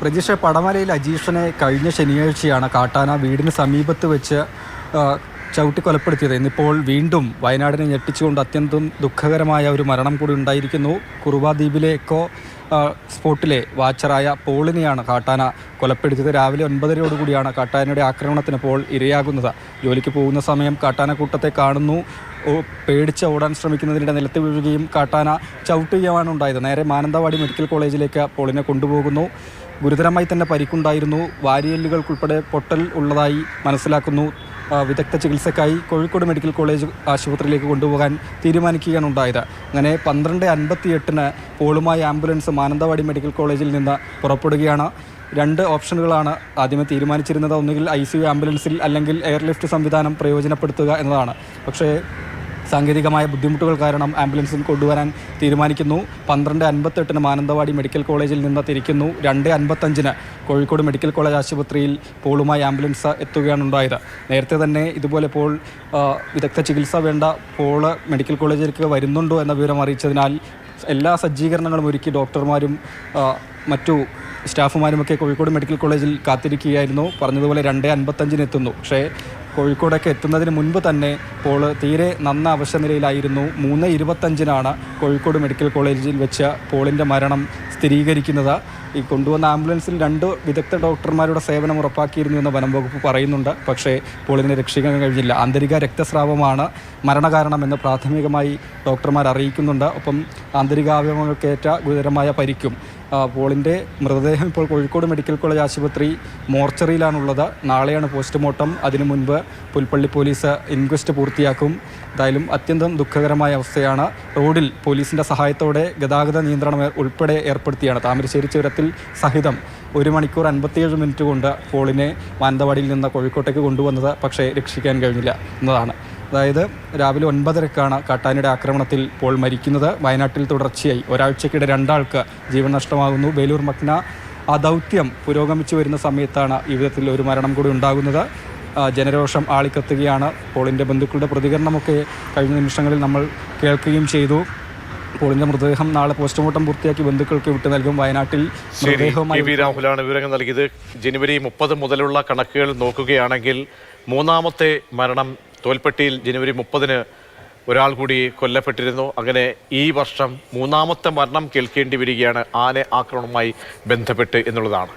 പ്രതീക്ഷ പടമലയിൽ അജീഷിനെ കഴിഞ്ഞ ശനിയാഴ്ചയാണ് കാട്ടാന വീടിന് സമീപത്ത് വെച്ച് ചവിട്ടി കൊലപ്പെടുത്തിയത്. ഇന്നിപ്പോൾ വീണ്ടും വയനാടിനെ ഞെട്ടിച്ചുകൊണ്ട് അത്യന്തം ദുഃഖകരമായ ഒരു മരണം കൂടി ഉണ്ടായിരിക്കുന്നു. കുറുവ ദ്വീപിലെ എക്കോ സ്പോട്ടിലെ വാച്ചറായ പോളിനെയാണ് കാട്ടാന കൊലപ്പെടുത്തിയത്. രാവിലെ ഒൻപതരയോടുകൂടിയാണ് കാട്ടാനയുടെ ആക്രമണത്തിന് പോൾ ഇരയാകുന്നത്. ജോലിക്ക് പോകുന്ന സമയം കാട്ടാന കൂട്ടത്തെ കാണുന്നു. പേടിച്ച് ഓടാൻ ശ്രമിക്കുന്നതിനിടെ നിലത്ത് വീഴുകയും കാട്ടാന ചവിട്ടുകയുമാണ് ഉണ്ടായത്. നേരെ മാനന്തവാടി മെഡിക്കൽ കോളേജിലേക്ക് പോളിനെ കൊണ്ടുപോകുന്നു. ഗുരുതരമായി തന്നെ പരിക്കുണ്ടായിരുന്നു. വാരിയല്ലുകൾക്കുൾപ്പെടെ പൊട്ടൽ ഉള്ളതായി മനസ്സിലാക്കുന്നു. വിദഗ്ധ ചികിത്സയ്ക്കായി കോഴിക്കോട് മെഡിക്കൽ കോളേജ് ആശുപത്രിയിലേക്ക് കൊണ്ടുപോകാൻ തീരുമാനിക്കുകയാണ് ഉണ്ടായത്. അങ്ങനെ പന്ത്രണ്ട് അൻപത്തിയെട്ടിന് പോളുമായി ആംബുലൻസ് മാനന്തവാടി മെഡിക്കൽ കോളേജിൽ നിന്ന് പുറപ്പെടുകയാണ്. രണ്ട് ഓപ്ഷനുകളാണ് ആദ്യമേ തീരുമാനിച്ചിരുന്നത്. ഒന്നുകിൽ ഐ സി യു ആംബുലൻസിൽ അല്ലെങ്കിൽ എയർലിഫ്റ്റ് സംവിധാനം പ്രയോജനപ്പെടുത്തുക എന്നതാണ്. പക്ഷേ സാങ്കേതികമായ ബുദ്ധിമുട്ടുകൾ കാരണം ആംബുലൻസിൽ കൊണ്ടുവരാൻ തീരുമാനിക്കുന്നു. പന്ത്രണ്ട് അൻപത്തെട്ടിന് മാനന്തവാടി മെഡിക്കൽ കോളേജിൽ നിന്ന് തിരിക്കുന്നു. രണ്ട് അൻപത്തഞ്ചിന് കോഴിക്കോട് മെഡിക്കൽ കോളേജ് ആശുപത്രിയിൽ പോളുമായി ആംബുലൻസ് എത്തുകയാണ് ഉണ്ടായത് നേരത്തെ തന്നെ ഇതുപോലെ പോൾ വിദഗ്ധ ചികിത്സ വേണ്ട പോൾ മെഡിക്കൽ കോളേജിലേക്ക് വരുന്നുണ്ടോ എന്ന വിവരം അറിയിച്ചതിനാൽ എല്ലാ സജ്ജീകരണങ്ങളും ഒരുക്കി ഡോക്ടർമാരും മറ്റു സ്റ്റാഫുമാരുമൊക്കെ കോഴിക്കോട് മെഡിക്കൽ കോളേജിൽ കാത്തിരിക്കുകയായിരുന്നു. പറഞ്ഞതുപോലെ രണ്ട് അൻപത്തഞ്ചിന് എത്തുന്നു. പക്ഷേ കോഴിക്കോടൊക്കെ എത്തുന്നതിന് മുൻപ് തന്നെ പോൾ തീരെ നന്ന അവശനിലയിലായിരുന്നു. മൂന്ന് ഇരുപത്തഞ്ചിനാണ് കോഴിക്കോട് മെഡിക്കൽ കോളേജിൽ വെച്ച് പോളിന്റെ മരണം സ്ഥിരീകരിക്കുന്നത്. ഈ കൊണ്ടുവന്ന ആംബുലൻസിൽ രണ്ട് വിദഗ്ധ ഡോക്ടർമാരുടെ സേവനം ഉറപ്പാക്കിയിരുന്നു എന്ന് വനം വകുപ്പ് പറയുന്നുണ്ട്. പക്ഷേ പോളിനെ രക്ഷിക്കാൻ കഴിഞ്ഞില്ല. ആന്തരിക രക്തസ്രാവമാണ് മരണകാരണമെന്ന് പ്രാഥമികമായി ഡോക്ടർമാർ അറിയിക്കുന്നുണ്ട്. ഒപ്പം ആന്തരികാവയവങ്ങൾക്കേറ്റ ഗുരുതരമായ പരിക്കും. പോളിന്റെ മൃതദേഹം ഇപ്പോൾ കോഴിക്കോട് മെഡിക്കൽ കോളേജ് ആശുപത്രി മോർച്ചറിയിലാണുള്ളത്. നാളെയാണ് പോസ്റ്റ്മോർട്ടം. അതിനു മുൻപ് പുൽപ്പള്ളി പോലീസ് ഇൻക്വസ്റ്റ് പൂർത്തിയാക്കും. എന്തായാലും അത്യന്തം ദുഃഖകരമായ അവസ്ഥയാണ്. റോഡിൽ പോലീസിന്റെ സഹായത്തോടെ ഗതാഗത നിയന്ത്രണം ഉൾപ്പെടെ ഏർപ്പെടുത്തിയാണ്. താമരശ്ശേരി ചുരത്തിൽ സഹിതം ഒരു മണിക്കൂർ അൻപത്തിയേഴ് മിനിറ്റ് കൊണ്ട് പോളിനെ മാനന്തവാടിയിൽ നിന്ന് കോഴിക്കോട്ടേക്ക് കൊണ്ടുവന്നത് പക്ഷേ രക്ഷിക്കാൻ കഴിഞ്ഞില്ല എന്നതാണ്. അതായത് രാവിലെ ഒൻപതരക്കാണ് കാട്ടാനയുടെ ആക്രമണത്തിൽ പോൾ മരിക്കുന്നത്. വയനാട്ടിൽ തുടർച്ചയായി ഒരാഴ്ചക്കിടെ രണ്ടാൾക്ക് ജീവൻ നഷ്ടമാകുന്നു. വേലൂർ മക്ന ആ ദൗത്യം പുരോഗമിച്ചു വരുന്ന സമയത്താണ് ഈ വിധത്തിൽ ഒരു മരണം കൂടി ഉണ്ടാകുന്നത്. ജനരോഷം ആളിക്കത്തുകയാണ്. പോളിന്റെ ബന്ധുക്കളുടെ പ്രതികരണമൊക്കെ കഴിഞ്ഞ നിമിഷങ്ങളിൽ നമ്മൾ കേൾക്കുകയും ചെയ്തു. പോളിന്റെ മൃതദേഹം നാളെ പോസ്റ്റ്മോർട്ടം പൂർത്തിയാക്കി ബന്ധുക്കൾക്ക് വിട്ടു നൽകും. വയനാട്ടിൽ രാഹുലാണ് വിവരങ്ങൾ നൽകിയത്. ജനുവരി മുപ്പത് മുതലുള്ള കണക്കുകൾ നോക്കുകയാണെങ്കിൽ മൂന്നാമത്തെ മരണം തോൽപ്പെട്ടിയിൽ ജനുവരി മുപ്പതിന് ഒരാൾ കൂടി കൊല്ലപ്പെട്ടിരുന്നു. അങ്ങനെ ഈ വർഷം മൂന്നാമത്തെ മരണം കേൾക്കേണ്ടി വരികയാണ് ആന ആക്രമണവുമായി ബന്ധപ്പെട്ട് എന്നുള്ളതാണ്.